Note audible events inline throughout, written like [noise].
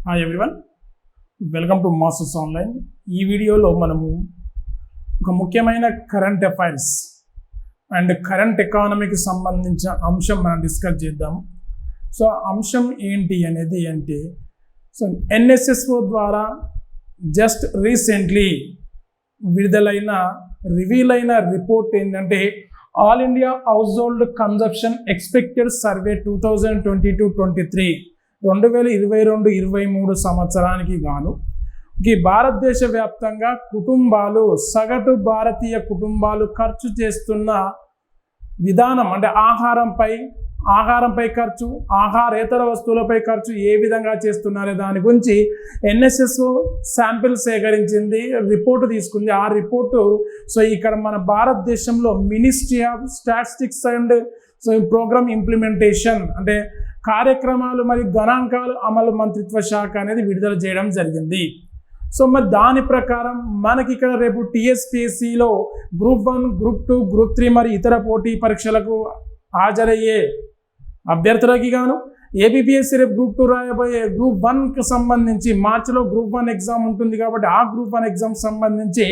Hi everyone welcome to masters online ఈ వీడియోలో మనము ఒక ముఖ్యమైన కరెంట్ అఫైర్స్ అండ్ కరెంట్ ఎకానమీకి సంబంధించిన అంశం మనం డిస్కస్ చేద్దాము సో అంశం ఏంటి అనేది అంటే సో ఎన్ఎస్ఎస్ఓ ద్వారా జస్ట్ రీసెంట్లీ విడుదలైన రివీల్ అయిన రిపోర్ట్ ఏంటంటే all India household consumption expected survey two thousand twenty two twenty three రెండు వేల ఇరవై రెండు ఇరవై మూడు సంవత్సరానికి గాను ఈ భారతదేశ వ్యాప్తంగా కుటుంబాలు సగటు భారతీయ కుటుంబాలు ఖర్చు చేస్తున్న విధానం అంటే ఆహారంపై ఆహారంపై ఖర్చు ఆహారేతర వస్తువులపై ఖర్చు ఏ విధంగా చేస్తున్నారనే దాని గురించి ఎన్ఎస్ఎస్ శాంపిల్ సేకరించింది రిపోర్టు తీసుకుంది. ఆ రిపోర్టు సో ఇక్కడ మన భారతదేశంలో ministry of statistics and so programme implementation అంటే కార్యక్రమాలు మరియు గణాంకాలు అమలు మంత్రిత్వ శాఖ అనేది విడుదల చేయడం జరిగింది. సో మరి దాని ప్రకారం మనకి ఇక్కడ రేపు టీఎస్పీఎస్సిలో group one group two group three మరి ఇతర పోటీ పరీక్షలకు హాజరయ్యే అభ్యర్థులకి గాను ఏబిపిఎస్సి రేపు గ్రూప్ టూ రాయబోయే గ్రూప్ వన్కి సంబంధించి మార్చిలో గ్రూప్ వన్ ఎగ్జామ్ ఉంటుంది కాబట్టి ఆ గ్రూప్ వన్ ఎగ్జామ్ సంబంధించి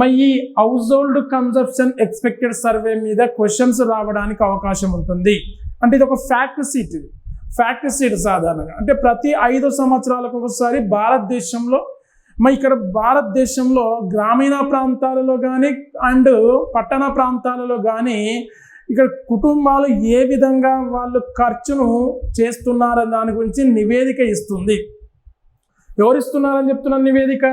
మరి ఈ household consumption expected survey మీద క్వశ్చన్స్ రావడానికి అవకాశం ఉంటుంది. అంటే ఇది ఒక ఫ్యాక్ట్ సీట్ ఇది. ఫ్యాక్ట్ సాధారణంగా. అంటే ప్రతి ఐదు సంవత్సరాలకు ఒకసారి భారతదేశంలో మరి ఇక్కడ భారతదేశంలో గ్రామీణ ప్రాంతాలలో కానీ అండ్ పట్టణ ప్రాంతాలలో కానీ ఇక్కడ కుటుంబాలు ఏ విధంగా వాళ్ళు ఖర్చును చేస్తున్నారని దాని గురించి నివేదిక ఇస్తుంది. ఎవరిస్తున్నారని చెప్తున్నారు నివేదిక?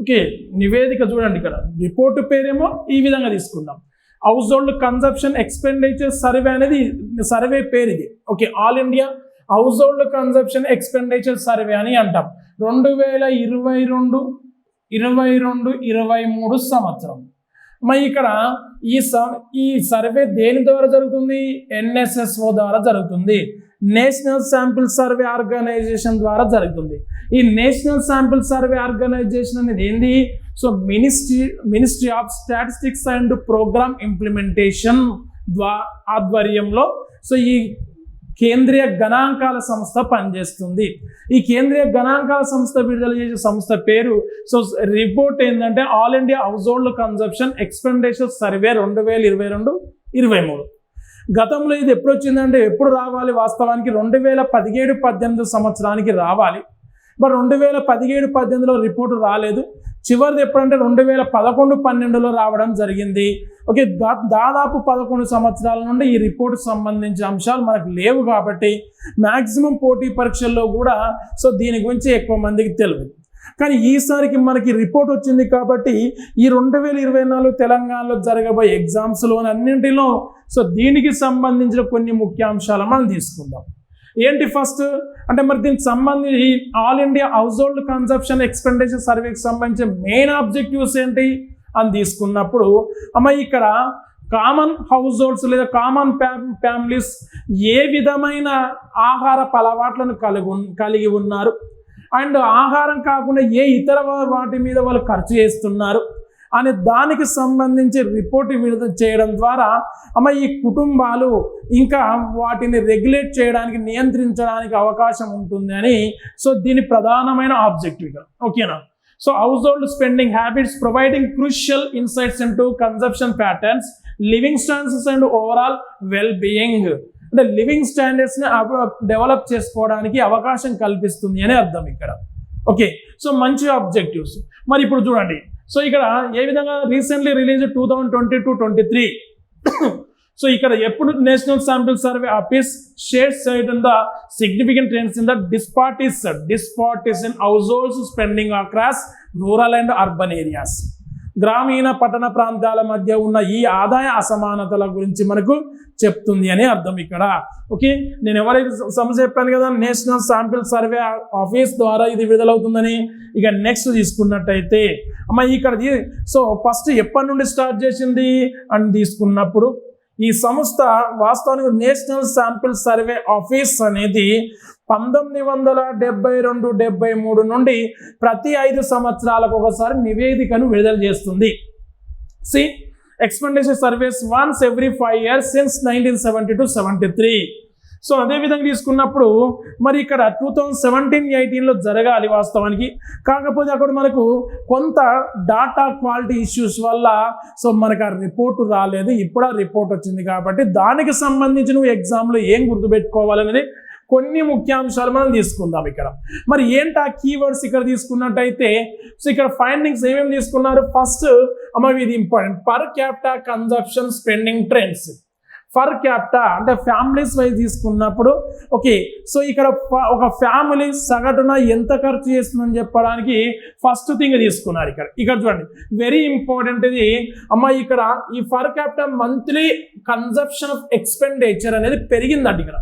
ఓకే నివేదిక చూడండి ఇక్కడ. రిపోర్టు పేరేమో ఈ విధంగా తీసుకుందాం. Household consumption expenditure survey అనేది సర్వే పేరు ఇది. Okay all India household consumption expenditure survey అని అంటాం. రెండు వేల ఇరవై రెండు ఇరవై రెండు ఇరవై మూడు సంవత్సరం. మరి ఇక్కడ ఈ స ఈ సర్వే దేని ద్వారా జరుగుతుంది? ఎన్ఎస్ఎస్ఓ ద్వారా జరుగుతుంది. నేషనల్ శాంపిల్ సర్వే ఆర్గనైజేషన్ ద్వారా జరుగుతుంది. ఈ నేషనల్ శాంపిల్ సర్వే ఆర్గనైజేషన్ అనేది ఏంది? So ministry ministry of statistics and programme implementation ద్వా ఆధ్వర్యంలో సో ఈ కేంద్రీయ గణాంకాల సంస్థ పనిచేస్తుంది. ఈ కేంద్రీయ గణాంకాల సంస్థ విడుదల చేసే సంస్థ పేరు సో రిపోర్ట్ ఏంటంటే all India household consumption expenditure survey రెండు వేల ఇరవై రెండు ఇరవై మూడు. గతంలో ఇది ఎప్పుడు వచ్చిందంటే ఎప్పుడు రావాలి? వాస్తవానికి రెండు వేల పదిహేడు పద్దెనిమిది సంవత్సరానికి రావాలి. మరి రెండు వేల పదిహేడు పద్దెనిమిదిలో రిపోర్టు రాలేదు. చివరిది ఎప్పుడంటే రెండు వేల పదకొండు పన్నెండులో రావడం జరిగింది. ఓకే దా- దాదాపు పదకొండు సంవత్సరాల నుండి ఈ రిపోర్ట్ సంబంధించిన అంశాలు మనకు లేవు కాబట్టి మ్యాక్సిమం పోటీ పరీక్షల్లో కూడా సో దీని గురించి ఎక్కువ మందికి తెలియదు. కానీ ఈసారికి మనకి రిపోర్ట్ వచ్చింది కాబట్టి ఈ రెండు వేల ఇరవై నాలుగు తెలంగాణలో జరగబోయే ఎగ్జామ్స్లో అన్నింటిలో సో దీనికి సంబంధించిన కొన్ని ముఖ్యాంశాలు మనం తీసుకుందాం. ఏంటి ఫస్ట్ అంటే మరి దీనికి సంబంధించి all India household consumption expenditure సర్వేకి సంబంధించిన మెయిన్ ఆబ్జెక్టివ్స్ ఏంటి? అని తీసుకున్నప్పుడు అమ్మ ఇక్కడ కామన్ హౌస్ హోల్డ్స్ లేదా కామన్ ఫ్యామిలీస్ ఏ విధమైన ఆహారపు అలవాట్లను కలిగి కలిగి ఉన్నారు? అండ్ ఆహారం కాకుండా ఏ ఇతర వాటి మీద వాళ్ళు ఖర్చు చేస్తున్నారు? అనే దానికి సంబంధించి రిపోర్ట్ విడుదల చేయడం ద్వారా అమ్మ ఈ కుటుంబాలు ఇంకా వాటిని రెగ్యులేట్ చేయడానికి నియంత్రించడానికి అవకాశం ఉంటుంది అని. సో దీని ప్రధానమైన ఆబ్జెక్టివ్ ఇక్కడ. ఓకేనా so household spending habits providing crucial insights into consumption patterns living standards and overall well being అంటే లివింగ్ స్టాండర్డ్స్ని డెవలప్ చేసుకోవడానికి అవకాశం కల్పిస్తుంది అని అర్థం ఇక్కడ. ఓకే సో మంచి ఆబ్జెక్టివ్స్ మరి ఇప్పుడు చూడండి. సో ఇక్కడ ఏ విధంగా recently release two thousand twenty two twenty three? So ఇక్కడ ఎప్పుడు national sample survey office share side in the significant trends in the disparities disparities in households spending across rural and urban areas గ్రామీణ పట్టణ ప్రాంతాల మధ్య ఉన్న ఈ ఆదాయ అసమానతల గురించి మనకు చెప్తుంది అని అర్థం ఇక్కడ. ఓకే? నేను ఎవరైతే సమస్య చెప్పాను కదా నేషనల్ శాంపిల్ సర్వే ఆఫీస్ ద్వారా ఇది విడుదలవుతుందని ఇక నెక్స్ట్ తీసుకున్నట్టయితే అమ్మ ఇక్కడ సో ఫస్ట్ ఎప్పటి నుండి స్టార్ట్ చేసింది అని తీసుకున్నప్పుడు ఈ సంస్థ వాస్తవానికి నేషనల్ శాంపిల్ సర్వే ఆఫీస్ అనేది పంతొమ్మిది వందల డెబ్బై రెండు డెబ్బై మూడు నుండి ప్రతి ఐదు సంవత్సరాలకు ఒకసారి నివేదికను విడుదల చేస్తుంది. C expenditure service once every five years since nineteen seventy two seventy three so అదే విధంగా తీసుకున్నప్పుడు మరి ఇక్కడ టూ థౌజండ్ సెవెంటీన్ ఎయిటీన్లో జరగాలి వాస్తవానికి. కాకపోతే అక్కడ మనకు కొంత డాటా క్వాలిటీ ఇష్యూస్ వల్ల సో మనకు ఆ రిపోర్ట్ రాలేదు. ఇప్పుడు ఆ రిపోర్ట్ వచ్చింది కాబట్టి దానికి సంబంధించి నువ్వు ఎగ్జామ్లో ఏం గుర్తుపెట్టుకోవాలనేది కొన్ని ముఖ్యాంశాలు మనం తీసుకుందాం ఇక్కడ. మరి ఏంటి ఆ కీవర్డ్స్ ఇక్కడ తీసుకున్నట్టయితే? సో ఇక్కడ ఫైండింగ్స్ ఏమేమి తీసుకున్నారు? ఫస్ట్ అమ్మ ఇది important per capita consumption spending trends per capita అంటే ఫ్యామిలీస్ వైజ్ తీసుకున్నప్పుడు ఓకే సో ఇక్కడ ఒక ఫ్యామిలీ సగటున ఎంత ఖర్చు చేస్తుందని చెప్పడానికి ఫస్ట్ థింగ్ తీసుకున్నారు ఇక్కడ. ఇక్కడ చూడండి. వెరీ ఇంపార్టెంట్ ఇది. అమ్మ ఇక్కడ ఈ per capita monthly consumption of expenditure అనేది పెరిగిందండి ఇక్కడ.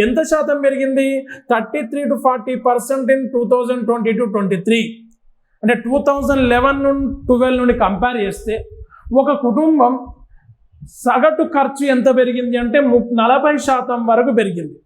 ఎంత శాతం పెరిగింది? Thirty three to forty percent in two thousand twenty two twenty three. అంటే టూ థౌజండ్ లెవెన్ నుండి ట్వెల్వ్ నుండి కంపేర్ చేస్తే ఒక కుటుంబం సగటు ఖర్చు ఎంత పెరిగింది అంటే ము- నలభై శాతం వరకు పెరిగింది.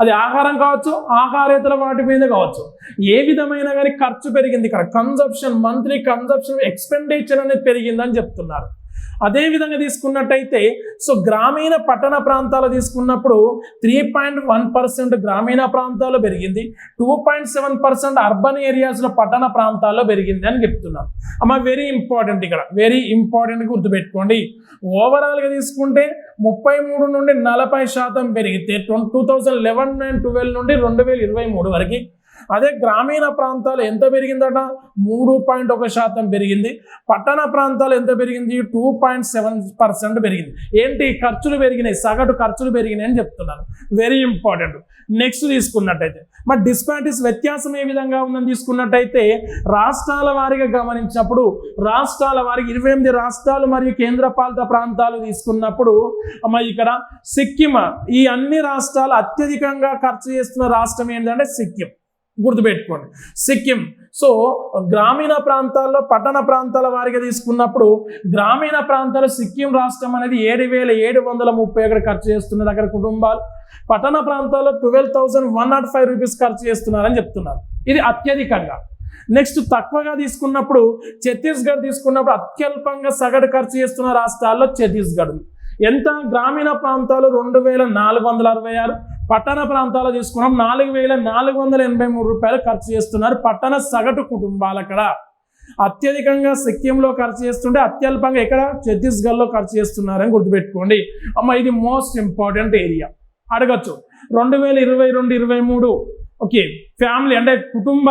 అది ఆహారం కావచ్చు ఆహారేతర వాటి మీద కావచ్చు. ఏ విధమైన కానీ ఖర్చు పెరిగింది ఇక్కడ. కన్జప్షన్ మంత్లీ కన్జప్షన్ ఎక్స్పెండిచర్ అనేది పెరిగిందని చెప్తున్నారు. అదే విధంగా తీసుకున్నట్టయితే సో గ్రామీణ పట్టణ ప్రాంతాలు తీసుకున్నప్పుడు త్రీ పాయింట్ వన్ పర్సెంట్ గ్రామీణ ప్రాంతాల్లో పెరిగింది. Two point seven percent urban ఏరియాస్లో పట్టణ ప్రాంతాల్లో పెరిగింది అని చెప్తున్నారు. అమ్మ వెరీ ఇంపార్టెంట్ ఇక్కడ. వెరీ ఇంపార్టెంట్ గుర్తుపెట్టుకోండి. ఓవరాల్గా తీసుకుంటే ముప్పై మూడు నుండి నలభై శాతం పెరిగితే two thousand eleven and twelve నుండి రెండు వేల ఇరవై మూడు వరకు అదే గ్రామీణ ప్రాంతాలు ఎంత పెరిగిందట? మూడు పాయింట్ ఒక శాతం పెరిగింది. పట్టణ ప్రాంతాలు ఎంత పెరిగింది? టూ పాయింట్ సెవెన్ పర్సెంట్ పెరిగింది. ఏంటి? ఖర్చులు పెరిగినాయి. సగటు ఖర్చులు పెరిగినాయి అని చెప్తున్నాను వెరీ ఇంపార్టెంట్ నెక్స్ట్ తీసుకున్నట్టయితే. మరి డిస్పారిటీస్ వ్యత్యాసం ఏ విధంగా ఉందని తీసుకున్నట్టయితే రాష్ట్రాల వారిగా గమనించినప్పుడు రాష్ట్రాల వారికి ఇరవై ఎనిమిది రాష్ట్రాలు మరియు కేంద్రపాలిత ప్రాంతాలు తీసుకున్నప్పుడు మరి ఇక్కడ సిక్కిం ఈ అన్ని రాష్ట్రాలు అత్యధికంగా ఖర్చు చేస్తున్న రాష్ట్రం ఏంటంటే సిక్కిం. గుర్తుపెట్టుకోండి. సిక్కిం. సో గ్రామీణ ప్రాంతాల్లో పట్టణ ప్రాంతాల వారిగా తీసుకున్నప్పుడు గ్రామీణ ప్రాంతాలు సిక్కిం రాష్ట్రం అనేది ఏడు వేల ఏడు వందల ముప్పై ఒకటి ఖర్చు చేస్తున్నది అక్కడ కుటుంబాలు. పట్టణ ప్రాంతాల్లో twelve thousand one nought five rupees ఖర్చు చేస్తున్నారని చెప్తున్నారు. ఇది అత్యధికంగా. నెక్స్ట్ తక్కువగా తీసుకున్నప్పుడు ఛత్తీస్గఢ్ తీసుకున్నప్పుడు అత్యల్పంగా సగటు ఖర్చు చేస్తున్న రాష్ట్రాల్లో ఛత్తీస్గఢ్ ఎంత? గ్రామీణ ప్రాంతాలు రెండు వేల నాలుగు వందల అరవై ఆరు పట్టణ ప్రాంతాలు తీసుకున్నాం నాలుగు వేల నాలుగు వందల ఎనభై మూడు రూపాయలు ఖర్చు చేస్తున్నారు పట్టణ సగటు కుటుంబాలు అక్కడ. అత్యధికంగా సిక్కింలో ఖర్చు చేస్తుంటే అత్యల్పంగా ఎక్కడ? ఛత్తీస్గఢ్లో ఖర్చు చేస్తున్నారని గుర్తుపెట్టుకోండి. అమ్మ ఇది మోస్ట్ ఇంపార్టెంట్ ఏరియా అడగచ్చు. రెండు వేల ఇరవై రెండు ఇరవై మూడు. ఓకే ఫ్యామిలీ అంటే కుటుంబ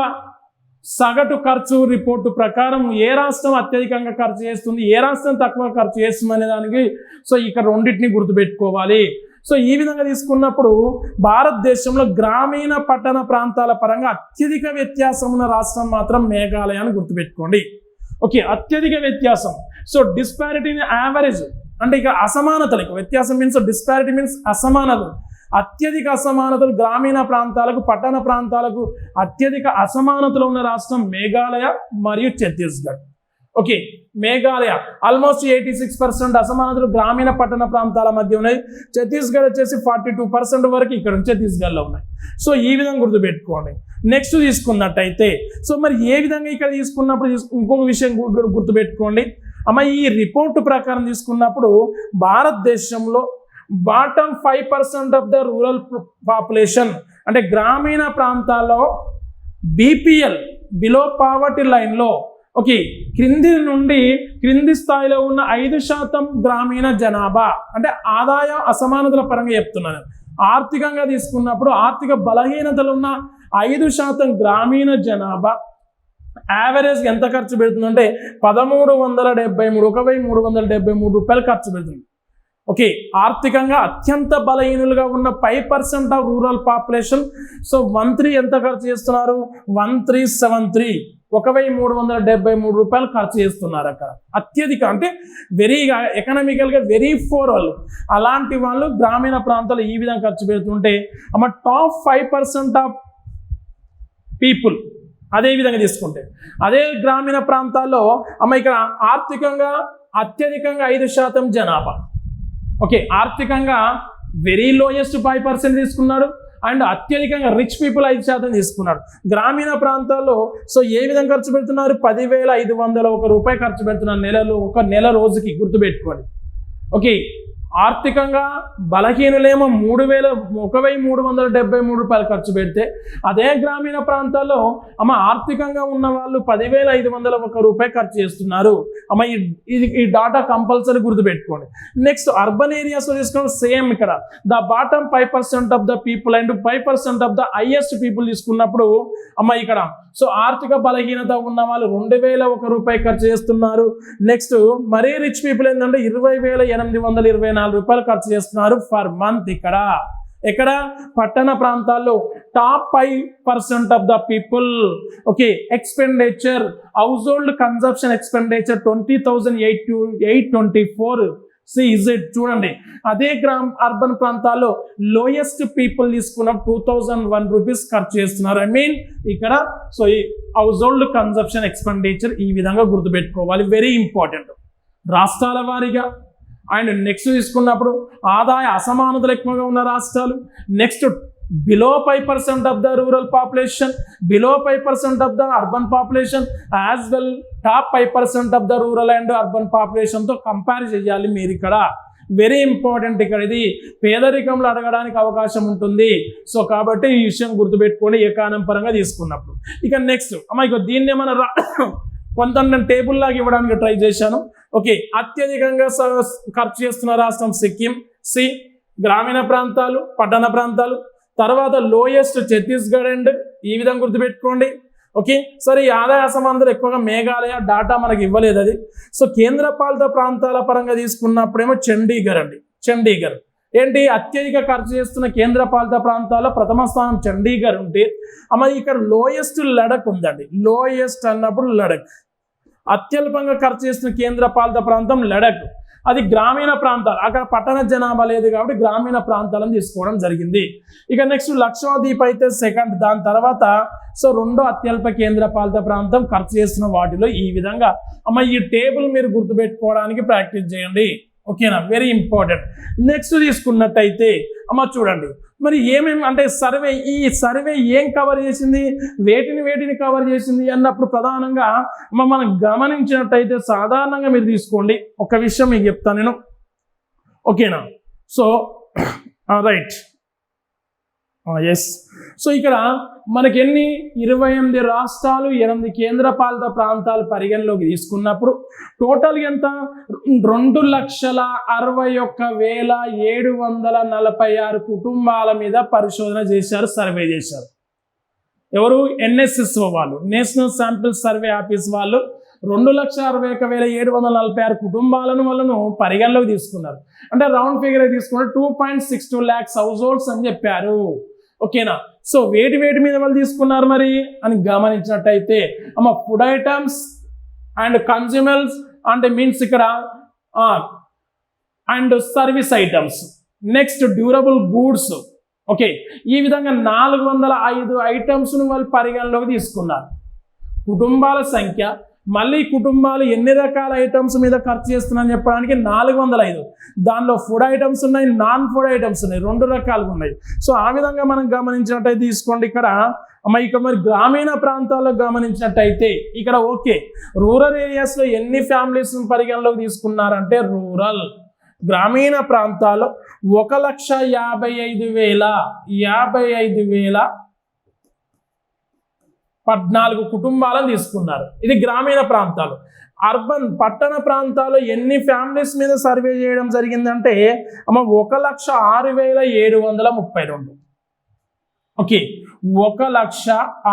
సగటు ఖర్చు రిపోర్టు ప్రకారం ఏ రాష్ట్రం అత్యధికంగా ఖర్చు చేస్తుంది ఏ రాష్ట్రం తక్కువ ఖర్చు చేస్తుంది అనే దానికి. సో ఇక్కడ రెండింటిని గుర్తుపెట్టుకోవాలి. సో ఈ విధంగా తీసుకున్నప్పుడు భారతదేశంలో గ్రామీణ పట్టణ ప్రాంతాల పరంగా అత్యధిక వ్యత్యాసం ఉన్న రాష్ట్రం మాత్రం మేఘాలయ అని గుర్తుపెట్టుకోండి. ఓకే అత్యధిక వ్యత్యాసం. సో డిస్పారిటీ యావరేజ్ అంటే ఇక అసమానతలు ఇక వ్యత్యాసం మీన్స్ డిస్పారిటీ మీన్స్ అసమానతలు. అత్యధిక అసమానతలు గ్రామీణ ప్రాంతాలకు పట్టణ ప్రాంతాలకు అత్యధిక అసమానతలు ఉన్న రాష్ట్రం మేఘాలయ మరియు Chhattisgarh. Okay Meghalaya. Almost eighty six percent అసమానతలు గ్రామీణ పట్టణ ప్రాంతాల మధ్య ఉన్నాయి. ఛత్తీస్గఢ్ వచ్చేసి ఫార్టీ టూ పర్సెంట్ వరకు ఇక్కడ ఛత్తీస్గఢ్లో ఉన్నాయి. సో ఈ విధంగా గుర్తుపెట్టుకోండి. నెక్స్ట్ తీసుకున్నట్టయితే సో మరి ఏ విధంగా ఇక్కడ తీసుకున్నప్పుడు ఇంకొక విషయం గుర్తుపెట్టుకోండి. అమ్మ ఈ రిపోర్ట్ ప్రకారం తీసుకున్నప్పుడు భారతదేశంలో bottom five percent of the rural population అంటే గ్రామీణ ప్రాంతాల్లో బీపీఎల్ బిలో పావర్టీ లైన్లో ఓకే క్రింది నుండి క్రింది స్థాయిలో ఉన్న ఐదు శాతం గ్రామీణ జనాభా. అంటే ఆదాయ అసమానతల పరంగా చెప్తున్నాను. ఆర్థికంగా తీసుకున్నప్పుడు ఆర్థిక బలహీనతలు ఉన్న ఐదు శాతం గ్రామీణ జనాభా. యావరేజ్ ఎంత ఖర్చు పెడుతుందంటే పదమూడు వందల డెబ్బై మూడు ఒక వెయ్యి మూడు వందల డెబ్బై మూడు రూపాయలు ఖర్చు పెడుతుంది. ఓకే ఆర్థికంగా అత్యంత బలహీనులుగా ఉన్న five percent of rural population. So one three ఎంత ఖర్చు చేస్తున్నారు? One three seven three. ఒక వెయ్యి మూడు వందల డెబ్బై మూడు రూపాయలు ఖర్చు చేస్తున్నారు అక్కడ. అత్యధిక అంటే వెరీగా ఎకనామికల్గా వెరీ ఫోర్ వాళ్ళు. అలాంటి వాళ్ళు గ్రామీణ ప్రాంతాలు ఈ విధంగా ఖర్చు పెడుతుంటే అమ్మ top five percent of people అదే విధంగా తీసుకుంటే. అదే గ్రామీణ ప్రాంతాల్లో అమ్మ ఇక్కడ ఆర్థికంగా అత్యధికంగా ఐదు శాతం జనాభా. ఓకే ఆర్థికంగా వెరీ లోయెస్ట్ ఫైవ్ పర్సెంట్ తీసుకున్నాడు. అండ్ అత్యధికంగా రిచ్ పీపుల్ ఐదు శాతం తీసుకున్నాడు గ్రామీణ ప్రాంతాల్లో సో ఏ విధంగా ఖర్చు పెడుతున్నారు? పదివేల ఐదు వందల ఒక రూపాయి ఖర్చు పెడుతున్నారు నెలలో ఒక నెల రోజుకి గుర్తుపెట్టుకోండి. ఓకే ఆర్థికంగా బలహీనులేమో మూడు వేల ఒక వెయ్యి మూడు వందల డెబ్బై మూడు రూపాయలు ఖర్చు పెడితే అదే గ్రామీణ ప్రాంతాల్లో అమ్మ ఆర్థికంగా ఉన్న వాళ్ళు పదివేల ఐదు వందల ఒక రూపాయి ఖర్చు చేస్తున్నారు. అమ్మ ఈ ఇది ఈ డాటా కంపల్సరీ గుర్తుపెట్టుకోండి. నెక్స్ట్ అర్బన్ ఏరియాస్లో తీసుకున్న సేమ్ ఇక్కడ. The bottom five percent of the people and five percent of the highest people తీసుకున్నప్పుడు అమ్మ ఇక్కడ సో ఆర్థిక బలహీనత ఉన్న వాళ్ళు రెండు వేల ఒక రూపాయి ఖర్చు చేస్తున్నారు. నెక్స్ట్ మరీ రిచ్ పీపుల్ ఏంటంటే ఇరవై వేల ఎనిమిది వందల ఇరవై నాలుగు రూపాయలు ఖర్చు చేస్తున్నారు ఫర్ మంత్ ఇక్కడ. ఎక్కడ? పట్టణ ప్రాంతాల్లో. Top five percent of the people okay expenditure household consumption expenditure twenty thousand eight two eight twenty four see is it చూడండి. అదే గ్రామ్ అర్బన్ ప్రాంతాల్లో లోయెస్ట్ పీపుల్ తీసుకున్న టూ థౌజండ్ వన్ రూపీస్ ఖర్చు చేస్తున్నారు. ఐ మీన్ ఇక్కడ సో ఈ household consumption expenditure ఈ విధంగా గుర్తుపెట్టుకోవాలి. వెరీ ఇంపార్టెంట్ రాష్ట్రాల వారీగా అండ్ నెక్స్ట్ తీసుకున్నప్పుడు ఆదాయ అసమానతలు ఎక్కువగా ఉన్న రాష్ట్రాలు. Next below five percent of the rural population below five percent of the urban population as well top five percent of the rural and urban పాపులేషన్తో compare చేయాలి మీరు ఇక్కడ. వెరీ ఇంపార్టెంట్ ఇక్కడ ఇది. పేదరికంలో అడగడానికి అవకాశం ఉంటుంది. సో కాబట్టి ఈ విషయం గుర్తుపెట్టుకొని ఏకానం పరంగా తీసుకున్నప్పుడు. ఇక నెక్స్ట్ అమ్మ ఇక దీన్ని ఏమైనా [coughs] కొంత నేను టేబుల్ లాగా ఇవ్వడానికి ట్రై చేశాను. ఓకే అత్యధికంగా స- ఖర్చు చేస్తున్న రాష్ట్రం సిక్కిం. సి గ్రామీణ ప్రాంతాలు పట్టణ ప్రాంతాలు. తర్వాత లోయెస్ట్ ఛత్తీస్గఢ్ అండ్ ఈ విధంగా గుర్తుపెట్టుకోండి. ఓకే సరే ఈ ఆదాయ అసమానతలు ఎక్కువగా మేఘాలయ డాటా మనకి ఇవ్వలేదు అది. సో కేంద్ర పాలిత ప్రాంతాల పరంగా తీసుకున్నప్పుడేమో చండీగఢ్ అండి. చండీగఢ్. ఏంటి? అత్యధిక ఖర్చు చేస్తున్న కేంద్ర పాలిత ప్రాంతాల్లో ప్రథమ స్థానం చండీగఢ్ ఉంటే అమ్మ ఇక్కడ లోయెస్ట్ లడక్ ఉందండి. లోయెస్ట్ అన్నప్పుడు లడక్ అత్యల్పంగా ఖర్చు చేసిన కేంద్ర పాలిత ప్రాంతం లడక్. అది గ్రామీణ ప్రాంతాలు. అక్కడ పట్టణ జనాభా లేదు కాబట్టి గ్రామీణ ప్రాంతాలను తీసుకోవడం జరిగింది. ఇక నెక్స్ట్ లక్షద్వీప్ అయితే సెకండ్ దాని తర్వాత సో రెండో అత్యల్ప కేంద్ర పాలిత ప్రాంతం ఖర్చు చేసిన వాటిలో ఈ విధంగా. అమ్మ ఈ టేబుల్ మీరు గుర్తుపెట్టుకోవడానికి ప్రాక్టీస్ చేయండి. ఓకేనా? వెరీ ఇంపార్టెంట్ నెక్స్ట్ తీసుకున్నట్టయితే అమ్మ చూడండి. మరి ఏమేమి అంటే సర్వే ఈ సర్వే ఏం కవర్ చేసింది? వేటిని వేటిని కవర్ చేసింది అన్నప్పుడు ప్రధానంగా మనం గమనించినట్టయితే సాధారణంగా మీరు తీసుకోండి. ఒక విషయం మీకు చెప్తాను నేను. ఓకేనా? So [clears throat] right. ఎస్ సో ఇక్కడ మనకి ఎన్ని ఇరవై ఎనిమిది రాష్ట్రాలు ఎనిమిది కేంద్రపాలిత ప్రాంతాలు పరిగణలోకి తీసుకున్నప్పుడు టోటల్ ఎంత? రెండు లక్షల అరవై ఒక్క వేల ఏడు వందల నలభై ఆరు కుటుంబాల మీద పరిశోధన చేశారు సర్వే చేశారు. ఎవరు? ఎన్ఎస్ఎస్ఓ వాళ్ళు. నేషనల్ శాంపిల్ సర్వే ఆఫీస్ వాళ్ళు రెండు లక్షల అరవై ఒక వేల ఏడు వందల నలభై ఆరు కుటుంబాలను వాళ్ళను పరిగణలోకి తీసుకున్నారు. అంటే రౌండ్ ఫిగర్ తీసుకున్నారు two point six two lakhs household అని చెప్పారు. ఓకేనా? సో వేటి వేటి మీద వాళ్ళు తీసుకున్నారు మరి? అని గమనించినట్టయితే అమ్మ ఫుడ్ ఐటమ్స్ అండ్ కన్జ్యూమర్స్ అంటే మీన్స్ ఇక్కడ and service items next durable goods okay ఈ విధంగా నాలుగు వందల ఐదు ఐటమ్స్ను వాళ్ళు పరిగణలోకి తీసుకున్నారు. కుటుంబాల సంఖ్య మళ్ళీ కుటుంబాలు ఎన్ని రకాల ఐటమ్స్ మీద ఖర్చు చేస్తున్నాయని చెప్పడానికి నాలుగు వందల ఐదు. దానిలో ఫుడ్ ఐటమ్స్ ఉన్నాయి నాన్ ఫుడ్ ఐటమ్స్ ఉన్నాయి రెండు రకాలుగా ఉన్నాయి. సో ఆ విధంగా మనం గమనించినట్టయితే తీసుకోండి. ఇక్కడ అమ్మ ఇక మరి గ్రామీణ ప్రాంతాల్లో గమనించినట్టయితే ఇక్కడ ఓకే. రూరల్ ఏరియాస్లో ఎన్ని ఫ్యామిలీస్ పరిగణలోకి తీసుకున్నారంటే రూరల్. గ్రామీణ ప్రాంతాల్లో ఒక లక్ష యాభై ఐదు వేల యాభై ఐదు వేల పద్నాలుగు కుటుంబాలను తీసుకున్నారు. ఇది గ్రామీణ ప్రాంతాలు. అర్బన్ పట్టణ ప్రాంతాల్లో ఎన్ని ఫ్యామిలీస్ మీద సర్వే చేయడం జరిగిందంటే అమ్మ ఒక లక్ష ఆరు వేల ఏడు వందల ముప్పై రెండు. ఓకే ఒక లక్ష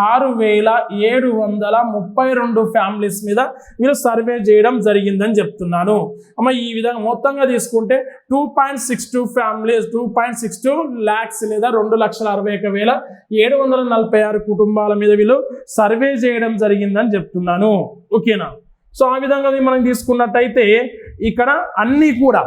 ఆరు వేల ఏడు వందల ముప్పై రెండు ఫ్యామిలీస్ మీద వీళ్ళు సర్వే చేయడం జరిగిందని చెప్తున్నాను. అమ్మ ఈ విధంగా మొత్తంగా తీసుకుంటే two point six two families two point six two lakhs లేదా రెండు లక్షల అరవై ఒక వేల ఏడు వందల నలభై ఆరు కుటుంబాల మీద వీళ్ళు సర్వే చేయడం జరిగిందని చెప్తున్నాను. ఓకేనా సో ఆ విధంగా మనం తీసుకున్నట్టయితే ఇక్కడ అన్నీ కూడా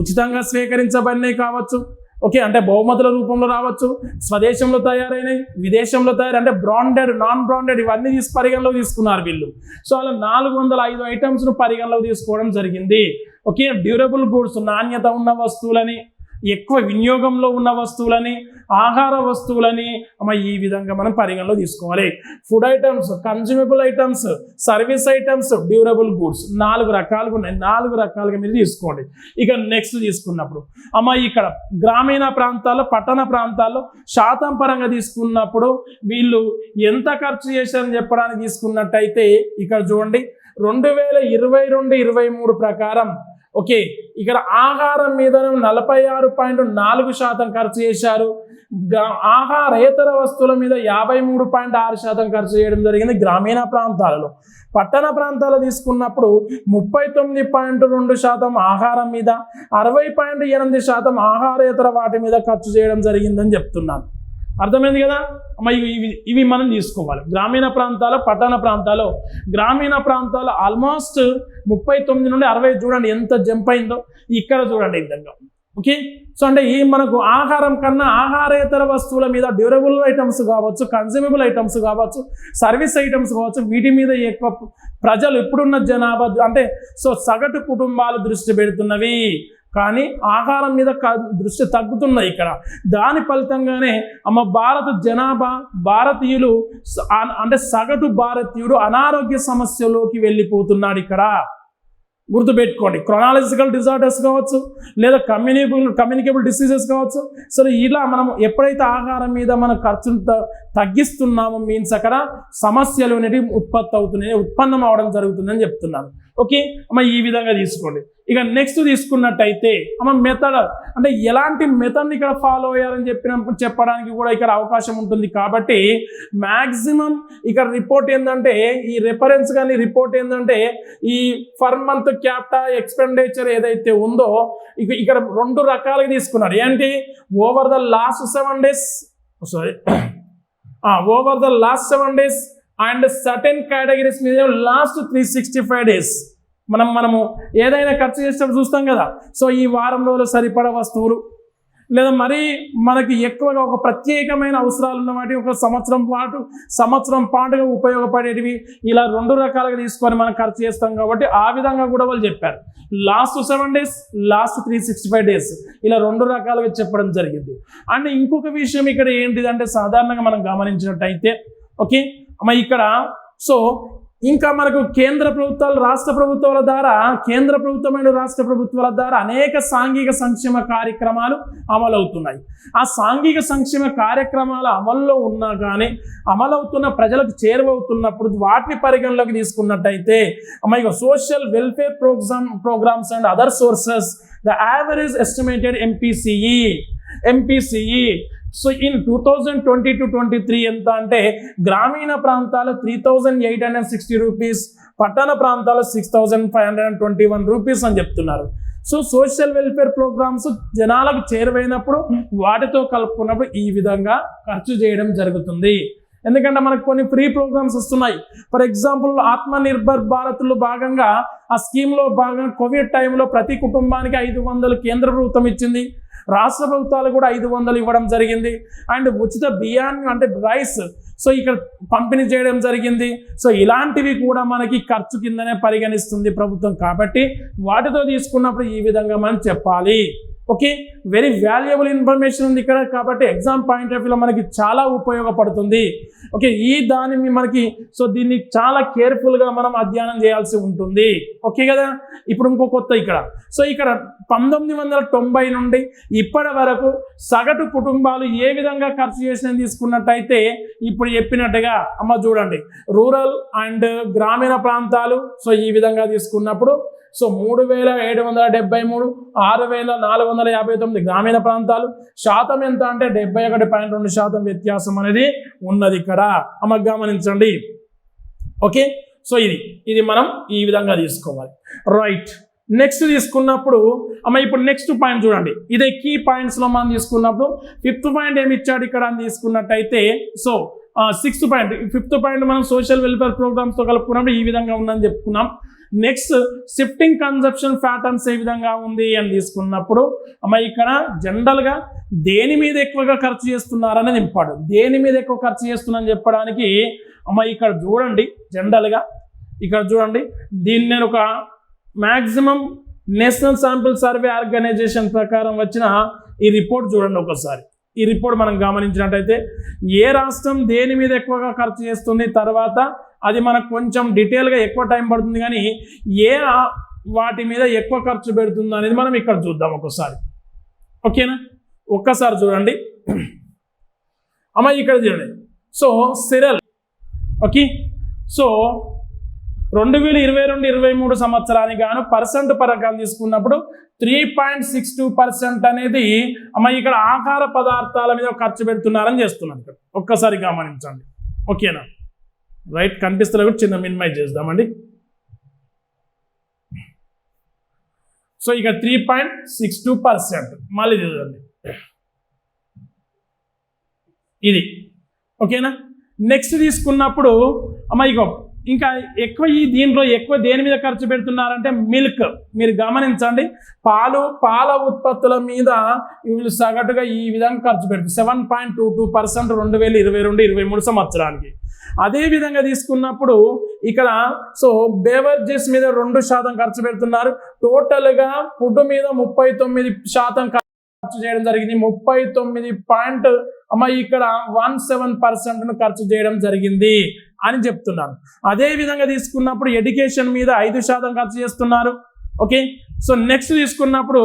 ఉచితంగా స్వీకరించబడినవి కావచ్చు. ఓకే అంటే బహుమతుల రూపంలో రావచ్చు స్వదేశంలో తయారైనవి విదేశంలో తయారు అంటే బ్రాండెడ్ నాన్ బ్రాండెడ్ ఇవన్నీ తీసి పరిగణలోకి తీసుకున్నారు వీళ్ళు. సో అలా నాలుగు వందల ఐదు ఐటమ్స్ను పరిగణలోకి తీసుకోవడం జరిగింది. ఓకే డ్యూరబుల్ గూడ్స్ నాణ్యత ఉన్న వస్తువులని ఎక్కువ వినియోగంలో ఉన్న వస్తువులని ఆహార వస్తువులని అమ్మ ఈ విధంగా మనం పరిగణలో తీసుకోవాలి. Food items consumable items service items durable goods నాలుగు రకాలుగా ఉన్నాయి. నాలుగు రకాలుగా మీరు తీసుకోండి. ఇక నెక్స్ట్ తీసుకున్నప్పుడు. అమ్మ ఇక్కడ గ్రామీణ ప్రాంతాల్లో పట్టణ ప్రాంతాల్లో శాతం పరంగా తీసుకున్నప్పుడు వీళ్ళు ఎంత ఖర్చు చేశారని చెప్పడానికి తీసుకున్నట్టయితే ఇక్కడ చూడండి. రెండు వేల ఇరవై రెండు ఇరవై మూడు ప్రకారం ఓకే ఇక్కడ ఆహారం మీద నలభై ఆరు పాయింట్ నాలుగు శాతం ఖర్చు చేశారు. ఆహారేతర వస్తువుల మీద యాభై మూడు పాయింట్ ఆరు శాతం ఖర్చు చేయడం జరిగింది గ్రామీణ ప్రాంతాలలో. పట్టణ ప్రాంతాలు తీసుకున్నప్పుడు ముప్పై తొమ్మిది పాయింట్ రెండు శాతం ఆహారం మీద అరవై పాయింట్ ఎనిమిది శాతం ఆహారేతర వాటి మీద ఖర్చు చేయడం జరిగిందని చెప్తున్నాను అర్థమైంది కదా? మరి ఇవి ఇవి మనం తీసుకోవాలి. గ్రామీణ ప్రాంతాల పట్టణ ప్రాంతాలు. గ్రామీణ ప్రాంతాలు ఆల్మోస్ట్ ముప్పై తొమ్మిది నుండి అరవై చూడండి ఎంత జంప్ అయిందో. ఇక్కడ చూడండి ఈ విధంగా. ఓకే సో అంటే ఈ మనకు ఆహారం కన్నా ఆహారేతర వస్తువుల మీద డ్యూరబుల్ ఐటమ్స్ కావచ్చు కన్జ్యూమబుల్ ఐటమ్స్ కావచ్చు సర్వీస్ ఐటమ్స్ కావచ్చు వీటి మీద ఎక్కువ ప్రజలు ఇప్పుడున్న జనాభా అంటే సో సగటు కుటుంబాలు దృష్టి పెడుతున్నవి. కానీ ఆహారం మీద క- దృష్టి తగ్గుతున్నాయి ఇక్కడ. దాని ఫలితంగానే అమ్మ భారత జనాభా భారతీయులు అంటే సగటు భారతీయుడు అనారోగ్య సమస్యలోకి వెళ్ళిపోతున్నాడు ఇక్కడ. గుర్తుపెట్టుకోండి క్రొనాలజికల్ డిజార్డర్స్ కావచ్చు లేదా కమ్యూనిబుల్ కమ్యూనికేబుల్ డిసీజెస్ కావచ్చు. సరే ఇలా మనం ఎప్పుడైతే ఆహారం మీద మన ఖర్చును త- తగ్గిస్తున్నామో మీన్స్ అక్కడ సమస్యలు అనేటివి ఉత్పత్తి అవుతున్నాయి ఉత్పన్నం అవడం జరుగుతుందని చెప్తున్నాను ఓకే? అమ్మ ఈ విధంగా తీసుకోండి. ఇక నెక్స్ట్ తీసుకున్నట్టయితే అమ్మ మెథడ్ అంటే ఎలాంటి మెథడ్ని ఇక్కడ ఫాలో అయ్యారని చెప్పినప్పుడు చెప్పడానికి కూడా ఇక్కడ అవకాశం ఉంటుంది. కాబట్టి మ్యాక్సిమం ఇక్కడ రిపోర్ట్ ఏంటంటే ఈ రెఫరెన్స్ కానీ రిపోర్ట్ ఏంటంటే ఈ ఫర్ మంత్ క్యాప్టా ఎక్స్పెండిచర్ ఏదైతే ఉందో ఇక ఇక్కడ రెండు రకాలుగా తీసుకున్నారు. ఏంటి? Over the last seven days sorry over the last seven days and certain categories మీద last three sixty five days మనం మనము ఏదైనా ఖర్చు చేసేటప్పుడు చూస్తాం కదా. సో ఈ వారం రోజులు సరిపడ వస్తువులు. లేదా మరీ మనకి ఎక్కువగా ఒక ప్రత్యేకమైన అవసరాలు ఉన్న వాటి ఒక సంవత్సరం పాటు సంవత్సరం పాటుగా ఉపయోగపడేటివి ఇలా రెండు రకాలుగా తీసుకొని మనం ఖర్చు చేస్తాం కాబట్టి ఆ విధంగా కూడా వాళ్ళు చెప్పారు. Last seven days last three sixty five days ఇలా రెండు రకాలుగా చెప్పడం జరిగింది. అండ్ ఇంకొక విషయం ఇక్కడ ఏంటిదంటే సాధారణంగా మనం గమనించినట్టయితే ఓకే? అమ్మ ఇక్కడ. సో ఇంకా మనకు కేంద్ర ప్రభుత్వాలు రాష్ట్ర ప్రభుత్వాల ద్వారా కేంద్ర ప్రభుత్వమైన రాష్ట్ర ప్రభుత్వాల ద్వారా అనేక సాంఘిక సంక్షేమ కార్యక్రమాలు అమలవుతున్నాయి. ఆ సాంఘిక సంక్షేమ కార్యక్రమాల అమల్లో ఉన్నా కానీ అమలవుతున్న ప్రజలకు చేరువవుతున్నప్పుడు వాటిని పరిగణలోకి తీసుకున్నట్టయితే అమ్మాయి social welfare program programs and other sources the average estimated MPCE MPCE so in two thousand twenty two twenty three ఎంత అంటే గ్రామీణ ప్రాంతాల three thousand eight hundred sixty rupees పట్టణ ప్రాంతాల్లో six thousand five hundred and twenty one rupees అని చెప్తున్నారు. So social welfare programmes జనాలకు చేరువైనప్పుడు వాటితో కలుపుకున్నప్పుడు ఈ విధంగా ఖర్చు చేయడం జరుగుతుంది. ఎందుకంటే మనకు కొన్ని ఫ్రీ ప్రోగ్రామ్స్ వస్తున్నాయి. ఫర్ ఎగ్జాంపుల్ ఆత్మనిర్భర్ భారత్లో భాగంగా ఆ స్కీమ్లో భాగంగా కోవిడ్ టైంలో ప్రతి కుటుంబానికి ఐదు వందలు కేంద్ర ప్రభుత్వం ఇచ్చింది. రాష్ట్ర ప్రభుత్వాలు కూడా ఐదు వందలు ఇవ్వడం జరిగింది. అండ్ ఉచిత బియ్యాన్ని అంటే రైస్ సో ఇక్కడ పంపిణీ చేయడం జరిగింది. సో ఇలాంటివి కూడా మనకి ఖర్చు కిందనే పరిగణిస్తుంది ప్రభుత్వం. కాబట్టి వాటితో తీసుకున్నప్పుడు ఈ విధంగా మనం చెప్పాలి. ఓకే? వెరీ వాల్యుబుల్ ఇన్ఫర్మేషన్ ఉంది ఇక్కడ కాబట్టి ఎగ్జామ్ పాయింట్ ఆఫ్ వ్యూలో మనకి చాలా ఉపయోగపడుతుంది. ఓకే? ఈ దానిని మనకి సో దీన్ని చాలా కేర్ఫుల్గా మనం అధ్యయనం చేయాల్సి ఉంటుంది. ఓకే కదా? ఇప్పుడు ఇంకో కొత్త ఇక్కడ. సో ఇక్కడ పంతొమ్మిది వందల తొంభై నుండి ఇప్పటి వరకు సగటు కుటుంబాలు ఏ విధంగా ఖర్చు చేసిన తీసుకున్నట్టయితే ఇప్పుడు చెప్పినట్టుగా అమ్మ చూడండి. రూరల్ అండ్ గ్రామీణ ప్రాంతాలు సో ఈ విధంగా తీసుకున్నప్పుడు సో మూడు వేల ఏడు వందల డెబ్బై మూడు ఆరు వేల నాలుగు వందల యాభై తొమ్మిది గ్రామీణ ప్రాంతాలు. శాతం ఎంత అంటే డెబ్బై ఒకటి పాయింట్ రెండు శాతం వ్యత్యాసం అనేది ఉన్నది ఇక్కడ. అమ్మ గమనించండి. ఓకే? సో ఇది ఇది మనం ఈ విధంగా తీసుకోవాలి. రైట్ నెక్స్ట్ తీసుకున్నప్పుడు అమ్మ ఇప్పుడు నెక్స్ట్ పాయింట్ చూడండి. ఇదే కీ పాయింట్స్లో మనం తీసుకున్నప్పుడు ఫిఫ్త్ పాయింట్ ఏమి ఇచ్చాడు ఇక్కడ అని తీసుకున్నట్టయితే so sixth point fifth point మనం సోషల్ వెల్ఫేర్ ప్రోగ్రామ్స్తో కలుపుకున్నప్పుడు ఈ విధంగా ఉందని చెప్పుకున్నాం. నెక్స్ట్ షిఫ్టింగ్ కన్సెప్షన్ ప్యాటర్న్స్ ఏ విధంగా ఉంది అని తీసుకున్నప్పుడు అమ్మ ఇక్కడ జనరల్గా దేని మీద ఎక్కువగా ఖర్చు చేస్తున్నారనేది ఇంపార్టెంట్. దేని మీద ఎక్కువ ఖర్చు చేస్తున్నారని చెప్పడానికి అమ్మ ఇక్కడ చూడండి జనరల్గా ఇక్కడ చూడండి. దీన్ని నేను ఒక maximum national sample survey organisation ప్రకారం వచ్చిన ఈ రిపోర్ట్ చూడండి ఒకసారి. ఈ రిపోర్ట్ మనం గమనించినట్టయితే ఏ రాష్ట్రం దేని మీద ఎక్కువగా ఖర్చు చేస్తుంది తర్వాత అది మనకు కొంచెం డీటెయిల్గా ఎక్కువ టైం పడుతుంది కానీ ఏ వాటి మీద ఎక్కువ ఖర్చు పెడుతుంది అనేది మనం ఇక్కడ చూద్దాం ఒకసారి. ఓకేనా? ఒక్కసారి చూడండి. అమ్మ ఇక్కడ చూడండి. So serial. ఓకే? సో రెండు వేల ఇరవై రెండు ఇరవై మూడు సంవత్సరానికి గాను పర్సెంట్ పరకాలు తీసుకున్నప్పుడు three point six two percent అనేది అమ్మ ఇక్కడ ఆహార పదార్థాల మీద ఖర్చు పెడుతున్నారని చేస్తున్నాను ఇక్కడ. ఒక్కసారి గమనించండి. ఓకేనా? రైట్ కనిపిస్తున్నా కూడా చిన్న మినిమైజ్ చేద్దామండి. సో ఇక three point six two percent. మళ్ళీ చూడండి. ఇది. ఓకేనా? నెక్స్ట్ తీసుకున్నప్పుడు అమ్మ ఇక ఇంకా ఎక్కువ ఈ దీంట్లో ఎక్కువ దేని మీద ఖర్చు పెడుతున్నారంటే మిల్క్. మీరు గమనించండి పాలు పాల ఉత్పత్తుల మీద వీళ్ళు సగటుగా ఈ విధంగా ఖర్చు పెడుతుంది seven point two two percent రెండు వేల ఇరవై రెండు ఇరవై మూడు సంవత్సరానికి. అదే విధంగా తీసుకున్నప్పుడు ఇక్కడ సో బేవర్జెస్ మీద రెండు శాతం ఖర్చు పెడుతున్నారు. టోటల్గా ఫుడ్ మీద ముప్పై తొమ్మిది శాతం ఖర్చు చేయడం జరిగింది. ముప్పై తొమ్మిది పాయింట్ అమ్మ ఇక్కడ వన్ సెవెన్ పర్సెంట్ను ఖర్చు చేయడం జరిగింది అని చెప్తున్నాను అదే విధంగా తీసుకున్నప్పుడు ఎడ్యుకేషన్ మీద ఐదు శాతం ఖర్చు చేస్తున్నారు. ఓకే? సో నెక్స్ట్ తీసుకున్నప్పుడు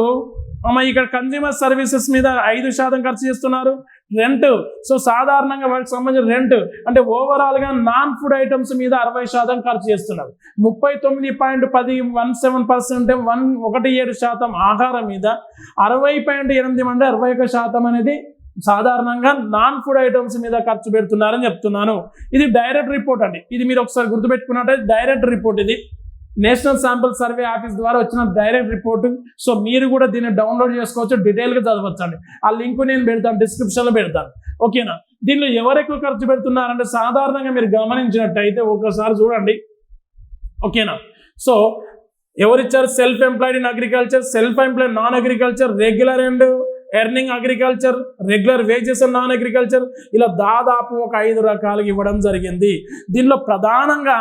అమ్మ ఇక్కడ కన్జ్యూమర్ సర్వీసెస్ మీద ఐదు శాతం ఖర్చు చేస్తున్నారు. రెంట్ సో సాధారణంగా వాటికి సంబంధించిన రెంట్ అంటే ఓవరాల్గా నాన్ ఫుడ్ ఐటమ్స్ మీద అరవై శాతం ఖర్చు చేస్తున్నారు. ముప్పై తొమ్మిది పాయింట్ పది వన్ సెవెన్ పర్సెంట్ వన్ ఒకటి ఏడు శాతం ఆహారం మీద అరవై పాయింట్ ఎనిమిది మంది అరవై ఒక శాతం అనేది సాధారణంగా నాన్ ఫుడ్ ఐటమ్స్ మీద ఖర్చు పెడుతున్నారని చెప్తున్నాను. ఇది డైరెక్ట్ రిపోర్ట్ అండి. ఇది మీరు ఒకసారి గుర్తుపెట్టుకున్నట్టయితే డైరెక్ట్ రిపోర్ట్ ఇది. నేషనల్ శాంపుల్ సర్వే ఆఫీస్ ద్వారా వచ్చిన డైరెక్ట్ రిపోర్ట్. సో మీరు కూడా దీన్ని డౌన్లోడ్ చేసుకోవచ్చు డీటెయిల్గా చదవచ్చు అండి ఆ లింక్ నేను పెడతాను డిస్క్రిప్షన్లో పెడతాను. ఓకేనా? దీనిలో ఎవరు ఎక్కువ ఖర్చు పెడుతున్నారంటే సాధారణంగా మీరు గమనించినట్టయితే ఒకసారి చూడండి. ఓకేనా? సో ఎవరిచ్చారు? Self employed in agriculture self employed non agriculture regular and earning agriculture regular wages and non agriculture ఇలా దాదాపు ఒక ఐదు రకాలుగా ఇవ్వడం జరిగింది. దీనిలో ప్రధానంగా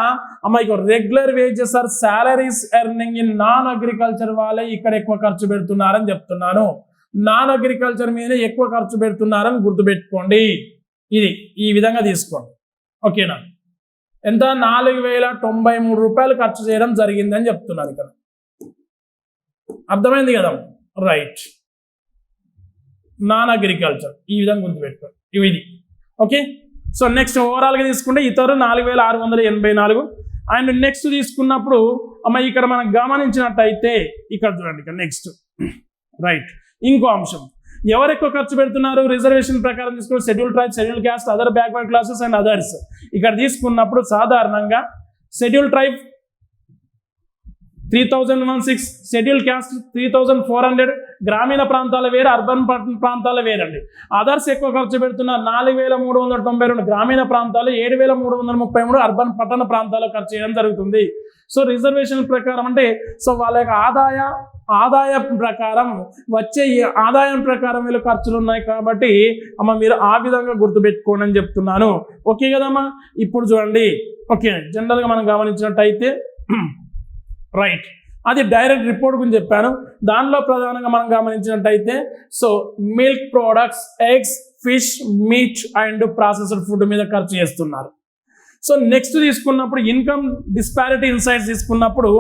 అమ్మ regular wages or salaries earning in non agriculture వాళ్ళే ఇక్కడ ఎక్కువ ఖర్చు పెడుతున్నారని చెప్తున్నాను. నాన్ అగ్రికల్చర్ మీద ఎక్కువ ఖర్చు పెడుతున్నారని గుర్తుపెట్టుకోండి. ఇది ఈ విధంగా తీసుకోండి. ఓకేనా? ఎంత? నాలుగు వేల తొంభై మూడు రూపాయలు ఖర్చు చేయడం జరిగిందని చెప్తున్నారు ఇక్కడ. అర్థమైంది కదా? రైట్. Non agriculture. ఈ విధంగా గుర్తుపెట్టుకోండి. ఇవి ఇది. ఓకే సో నెక్స్ట్ ఓవరాల్గా తీసుకుంటే ఇతరు నాలుగు వేల ఆరు వందల ఎనభై నాలుగు. అండ్ నెక్స్ట్ తీసుకున్నప్పుడు అమ్మ ఇక్కడ మనం గమనించినట్టయితే ఇక్కడ చూడండి ఇక్కడ నెక్స్ట్ రైట్ ఇంకో అంశం. ఎవరు ఎక్కువ ఖర్చు పెడుతున్నారు? రిజర్వేషన్ ప్రకారం తీసుకుని schedule tribe schedule caste other backward classes and others ఇక్కడ తీసుకున్నప్పుడు సాధారణంగా schedule tribe three thousand one six schedule caste three thousand four hundred గ్రామీణ ప్రాంతాల వేరు అర్బన్ ప్రాంతాల వేరండి. అదర్స్ ఎక్కువ ఖర్చు పెడుతున్న నాలుగు వేల మూడు వందల తొంభై రెండు గ్రామీణ ప్రాంతాలు ఏడు వేల మూడు వందల ముప్పై మూడు అర్బన్ పట్టణ ప్రాంతాల్లో ఖర్చు చేయడం జరుగుతుంది. సో రిజర్వేషన్ ప్రకారం అంటే సో వాళ్ళ యొక్క ఆదాయ ఆదాయ ప్రకారం వచ్చే ఆదాయం ప్రకారం వీళ్ళు ఖర్చులు ఉన్నాయి కాబట్టి అమ్మ మీరు ఆ విధంగా గుర్తుపెట్టుకోండి అని చెప్తున్నాను. ఓకే కదమ్మా? ఇప్పుడు చూడండి. ఓకే జనరల్గా మనం గమనించినట్టయితే రైట్ అది డైరెక్ట్ రిపోర్ట్ గురించి చెప్పాను. దానిలో ప్రధానంగా మనం గమనించినట్టయితే so milk products eggs fish meat and processed food మీద ఖర్చు చేస్తున్నారు. సో నెక్స్ట్ తీసుకున్నప్పుడు ఇన్కమ్ డిస్పారిటీ ఇన్సైట్స్ తీసుకున్నప్పుడు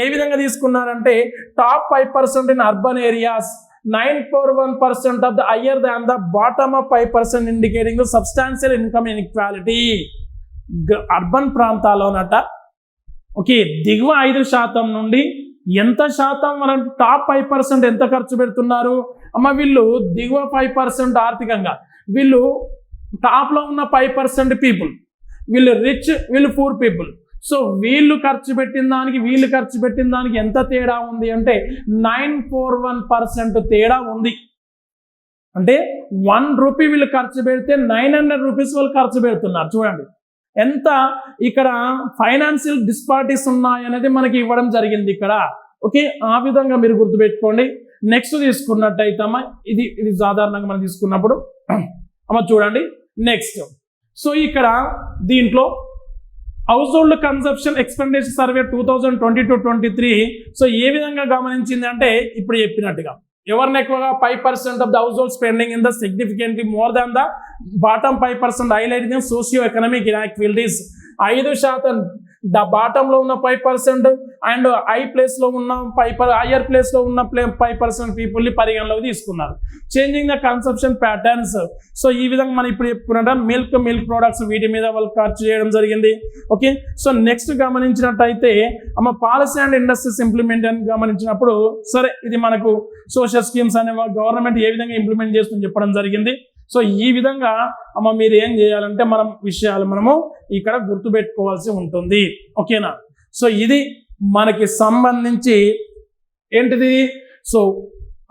ఏ విధంగా తీసుకున్నారంటే top five percent in urban areas nine four one percent of the higher than the bottom of five percent indicating the substantial income inequality urban ప్రాంతాల్లోనట okay దిగువ ఐదు శాతం నుండి ఎంత శాతం మనం టాప్ ఫైవ్ పర్సెంట్ ఎంత ఖర్చు పెడుతున్నారు? అమ్మ వీళ్ళు దిగువ ఫైవ్ పర్సెంట్ ఆర్థికంగా వీళ్ళు టాప్లో ఉన్న ఫైవ్ పర్సెంట్ పీపుల్ వీళ్ళు రిచ్ వీళ్ళు పూర్ పీపుల్. సో వీళ్ళు ఖర్చు పెట్టిన దానికి వీళ్ళు ఖర్చు పెట్టిన దానికి ఎంత తేడా ఉంది అంటే నైన్ ఫోర్ వన్ పర్సెంట్ తేడా ఉంది. అంటే వన్ రూపీ వీళ్ళు ఖర్చు పెడితే నైన్ హండ్రెడ్ రూపీస్ వాళ్ళు ఖర్చు పెడుతున్నారు. చూడండి. ఎంత ఇక్కడ ఫైనాన్షియల్ డిస్పార్టీస్ ఉన్నాయనేది మనకి ఇవ్వడం జరిగింది ఇక్కడ. ఓకే? ఆ విధంగా మీరు గుర్తుపెట్టుకోండి. నెక్స్ట్ తీసుకున్నట్టయితే అమ్మ ఇది ఇది సాధారణంగా మనం తీసుకున్నప్పుడు [clears throat] అమ్మ చూడండి. నెక్స్ట్ సో ఇక్కడ దీంట్లో household consumption expenditure survey two thousand twenty two twenty three so ఏ విధంగా గమనించింది అంటే ఇప్పుడు చెప్పినట్టుగా. ఎవరిని ఎక్కువగా five percent of the household spending in the significantly more than the bottom five percent highlight socio economic inactivities ఐదు శాతం ద బాటంలో ఉన్న ఫైవ్ పర్సెంట్ అండ్ ఐ ప్లేస్లో ఉన్న ఫైవ్ హయ్యర్ ప్లేస్లో ఉన్న ప్లే ఫైవ్ పర్సెంట్ పీపుల్ని పరిగణలోకి తీసుకున్నారు. Changing the consumption patterns so ఈ విధంగా మనం ఇప్పుడు చెప్పుకున్నట్టు మిల్క్ మిల్క్ ప్రొడక్ట్స్ వీటి మీద వాళ్ళు ఖర్చు చేయడం జరిగింది. ఓకే సో నెక్స్ట్ గమనించినట్టయితే అమ్మ పాలసీ అండ్ ఇండస్ట్రీస్ ఇంప్లిమెంట్ అని గమనించినప్పుడు సరే ఇది మనకు సోషల్ స్కీమ్స్ అనే గవర్నమెంట్ ఏ విధంగా ఇంప్లిమెంట్ చేస్తుందని చెప్పడం జరిగింది. సో ఈ విధంగా అమ్మ మీరు ఏం చేయాలంటే మనం విషయాలు మనము ఇక్కడ గుర్తుపెట్టుకోవాల్సి ఉంటుంది. ఓకేనా? సో ఇది మనకి సంబంధించి ఏంటిది? So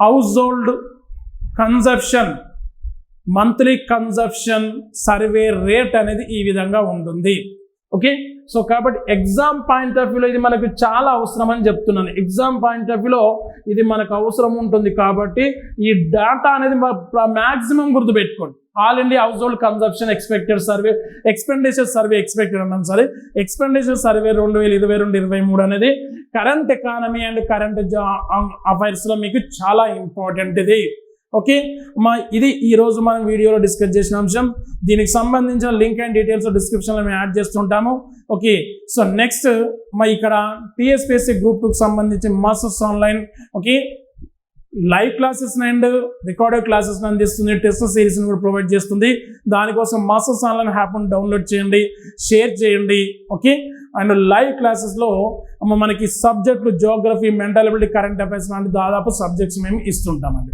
household consumption monthly consumption survey rate అనేది ఈ విధంగా ఉంటుంది. ఓకే? సో కాబట్టి ఎగ్జామ్ పాయింట్ ఆఫ్ వ్యూలో ఇది మనకు చాలా అవసరం అని చెప్తున్నాను. ఎగ్జామ్ పాయింట్ ఆఫ్ వ్యూలో ఇది మనకు అవసరం ఉంటుంది కాబట్టి ఈ డేటా అనేది మ్యాక్సిమం గుర్తుపెట్టుకోండి. All India household consumption expected survey expenditure survey expected అన్నాను సరే. ఎక్స్పెండిచర్ సర్వే రెండు వేల ఇరవై రెండు ఇరవై మూడు అనేది కరెంట్ ఎకానమీ అండ్ కరెంట్ అఫైర్స్లో మీకు చాలా ఇంపార్టెంట్ ఇది. ఓకే మా ఇది ఈ రోజు మనం వీడియోలో డిస్కస్ చేసిన అంశం. దీనికి సంబంధించిన లింక్ అండ్ డీటెయిల్స్ డిస్క్రిప్షన్లో మేము యాడ్ చేస్తుంటాము. ఓకే సో నెక్స్ట్ మా ఇక్కడ టీఎస్పీఎస్సీ గ్రూప్ టూకి సంబంధించి masters online okay live classes and recorded classes అందిస్తుంది. టెస్ట్ సిరీస్ని కూడా ప్రొవైడ్ చేస్తుంది. దానికోసం మాస్టర్స్ ఆన్లైన్ హ్యాప్ను డౌన్లోడ్ చేయండి. షేర్ చేయండి. ఓకే అండ్ లైవ్ క్లాసెస్లో మనకి సబ్జెక్టులు geography mental ability current affairs లాంటి దాదాపు సబ్జెక్ట్స్ మేము ఇస్తుంటామండి.